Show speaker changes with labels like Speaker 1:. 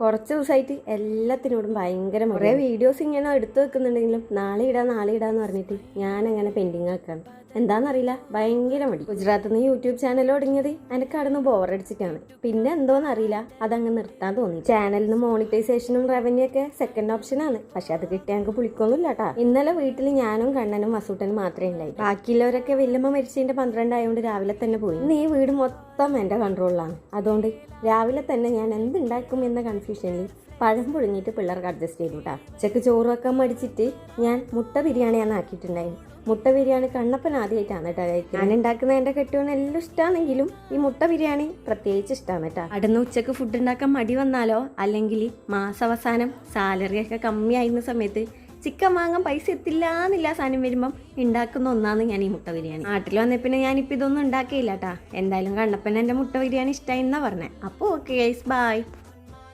Speaker 1: കുറച്ച് ദിവസമായിട്ട് എല്ലാത്തിനോടും ഭയങ്കര കുറേ വീഡിയോസ് ഇങ്ങനെ എടുത്തു വെക്കുന്നുണ്ടെങ്കിലും നാളെ ഇടാം നാളെ ഇടാന്ന് പറഞ്ഞിട്ട് ഞാൻ അങ്ങനെ പെൻഡിങ് ആക്കാണ്. എന്താണെന്നറിയില്ല ഭയങ്കര മടി. ഗുജറാത്തിൽ നിന്ന് യൂട്യൂബ് ചാനൽ തുടങ്ങിയത് എനിക്ക് അവിടെ നിന്ന് ബോറടിച്ചിട്ടാണ് പിന്നെ എന്തോന്നറിയില്ല അതങ്ങ് നിർത്താൻ തോന്നി. ചാനലിന് മോണിറ്റൈസേഷനും റവന്യൂ ഒക്കെ സെക്കൻഡ് ഓപ്ഷൻ ആണ്. പക്ഷെ അത് കിട്ടിയാൽ ഞങ്ങൾക്ക് പുളിക്കൊന്നുമില്ല കേട്ടാ ഇന്നലെ വീട്ടിൽ ഞാനും കണ്ണനും മസൂട്ടനും മാത്രമേ ഉണ്ടായി ബാക്കിയുള്ളവരൊക്കെ വല്യമ്മ മരിച്ചതിന്റെ പന്ത്രണ്ടായതുകൊണ്ട് രാവിലെ തന്നെ പോയി. ഈ വീട് മൊത്തം എന്റെ കൺട്രോളിലാണ് അതുകൊണ്ട് രാവിലെ തന്നെ ഞാൻ എന്തുണ്ടാക്കും എന്ന കൺഫ്യൂഷനിൽ പഴം പുഴുങ്ങിയിട്ട് പിള്ളേർക്ക് അഡ്ജസ്റ്റ് ചെയ്തു കേട്ടാ ഉച്ചയ്ക്ക് ചോറ് വെക്കാൻ മടിച്ചിട്ട് ഞാൻ മുട്ട ബിരിയാണിയാണ് ആക്കിയിട്ടുണ്ടായിരുന്നു മുട്ട ബിരിയാണി കണ്ണപ്പൻ ആദ്യമായിട്ടാണ് കേട്ടോ കഴിക്കുന്നത് ഞാൻ ഉണ്ടാക്കുന്ന എന്റെ കെട്ടുവിന് എല്ലാം ഇഷ്ടമാണെങ്കിലും ഈ മുട്ട ബിരിയാണി പ്രത്യേകിച്ച് ഇഷ്ടമാണ് കേട്ടോ. അടുന്ന് ഉച്ചയ്ക്ക് ഫുഡ് ഉണ്ടാക്കാൻ മടി വന്നാലോ? അല്ലെങ്കിൽ മാസാവസാനം സാലറി ഒക്കെ കമ്മിയായിരുന്ന സമയത്ത് ചിക്കൻ വാങ്ങാൻ പൈസ എത്തില്ല എന്നില്ല സാധനം വരുമ്പം ഉണ്ടാക്കുന്ന ഒന്നാണ് ഞാൻ ഈ മുട്ട ബിരിയാണി. നാട്ടിൽ വന്നേ പിന്നെ ഞാനിപ്പോൾ ഇതൊന്നും ഉണ്ടാക്കിയില്ല കേട്ടാ എന്തായാലും കണ്ണപ്പൻ എന്റെ മുട്ട ബിരിയാണി ഇഷ്ടമായി എന്നാ പറഞ്ഞത് അപ്പോൾ ഓക്കെ ഗൈസ് ബൈ